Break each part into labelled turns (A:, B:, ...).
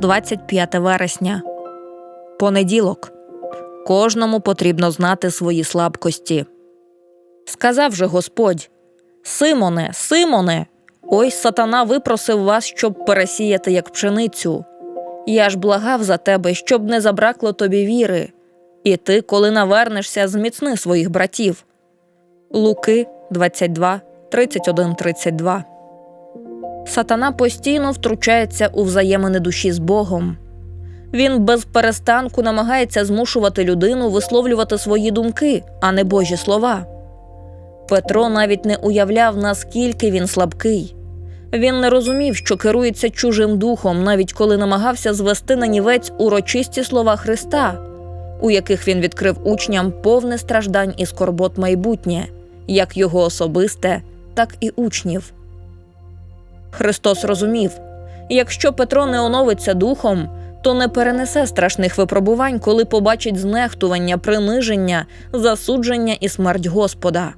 A: 25 вересня. Понеділок. Кожному потрібно знати свої слабкості. Сказав же Господь: Симоне, Симоне, ось сатана випросив вас, щоб пересіяти як пшеницю. Я ж благав за тебе, щоб не забракло тобі віри. І ти, коли навернешся, зміцни своїх братів. Луки 22, 31, 32 Сатана постійно втручається у взаємини душі з Богом. Він без перестанку намагається змушувати людину висловлювати свої думки, а не Божі слова. Петро навіть не уявляв, наскільки він слабкий. Він не розумів, що керується чужим духом, навіть коли намагався звести на нівець урочисті слова Христа, у яких він відкрив учням повне страждань і скорбот майбутнє, як його особисте, так і учнів. Христос розумів, якщо Петро не оновиться духом, то не перенесе страшних випробувань, коли побачить знехтування, приниження, засудження і смерть Господа.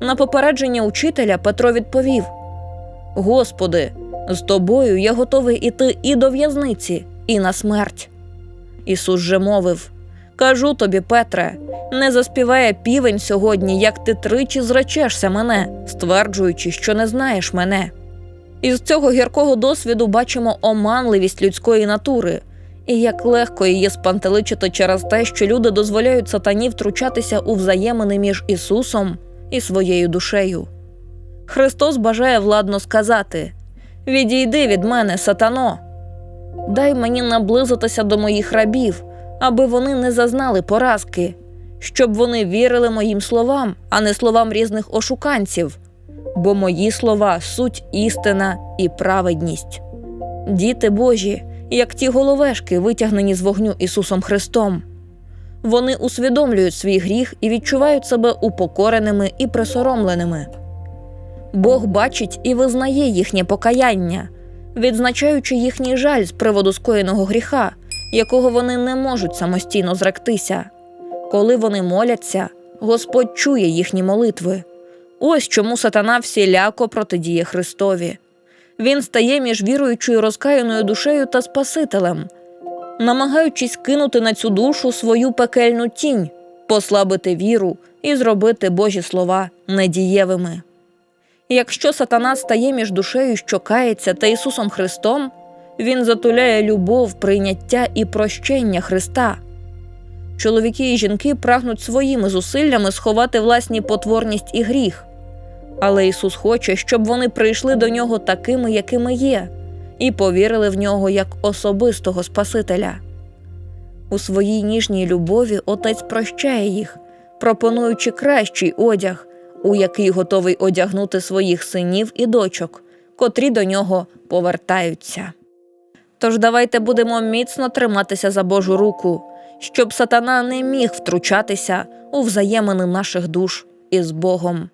A: На попередження учителя Петро відповів: Господи, з тобою я готовий іти і до в'язниці, і на смерть. Ісус же мовив: Кажу тобі, Петре, не заспіває півень сьогодні, як ти тричі зречешся мене, стверджуючи, що не знаєш мене. Із цього гіркого досвіду бачимо оманливість людської натури. І як легко її спантеличити через те, що люди дозволяють сатані втручатися у взаємини між Ісусом і своєю душею. Христос бажає владно сказати: Відійди від мене, сатано, дай мені наблизитися до моїх рабів, аби вони не зазнали поразки, щоб вони вірили моїм словам, а не словам різних ошуканців бо мої слова суть істина і праведність. Діти Божі, як ті головешки, витягнені з вогню Ісусом Христом. Вони усвідомлюють свій гріх і відчувають себе упокореними і присоромленими. Бог бачить і визнає їхнє покаяння, відзначаючи їхній жаль з приводу скоєного гріха, якого вони не можуть самостійно зректися. Коли вони моляться, Господь чує їхні молитви. Ось чому сатана всіляко протидіє Христові. Він стає між віруючою розкаяною душею та Спасителем, намагаючись кинути на цю душу свою пекельну тінь, послабити віру і зробити Божі слова недієвими. Якщо сатана стає між душею, що кається та Ісусом Христом, він затуляє любов, прийняття і прощення Христа. Чоловіки і жінки прагнуть своїми зусиллями сховати власні потворність і гріх. Але Ісус хоче, щоб вони прийшли до нього такими, якими є, і повірили в нього як особистого Спасителя. У своїй ніжній любові Отець прощає їх, пропонуючи кращий одяг, у який готовий одягнути своїх синів і дочок, котрі до нього повертаються. Тож давайте будемо міцно триматися за Божу руку, щоб сатана не міг втручатися у взаємини наших душ із Богом.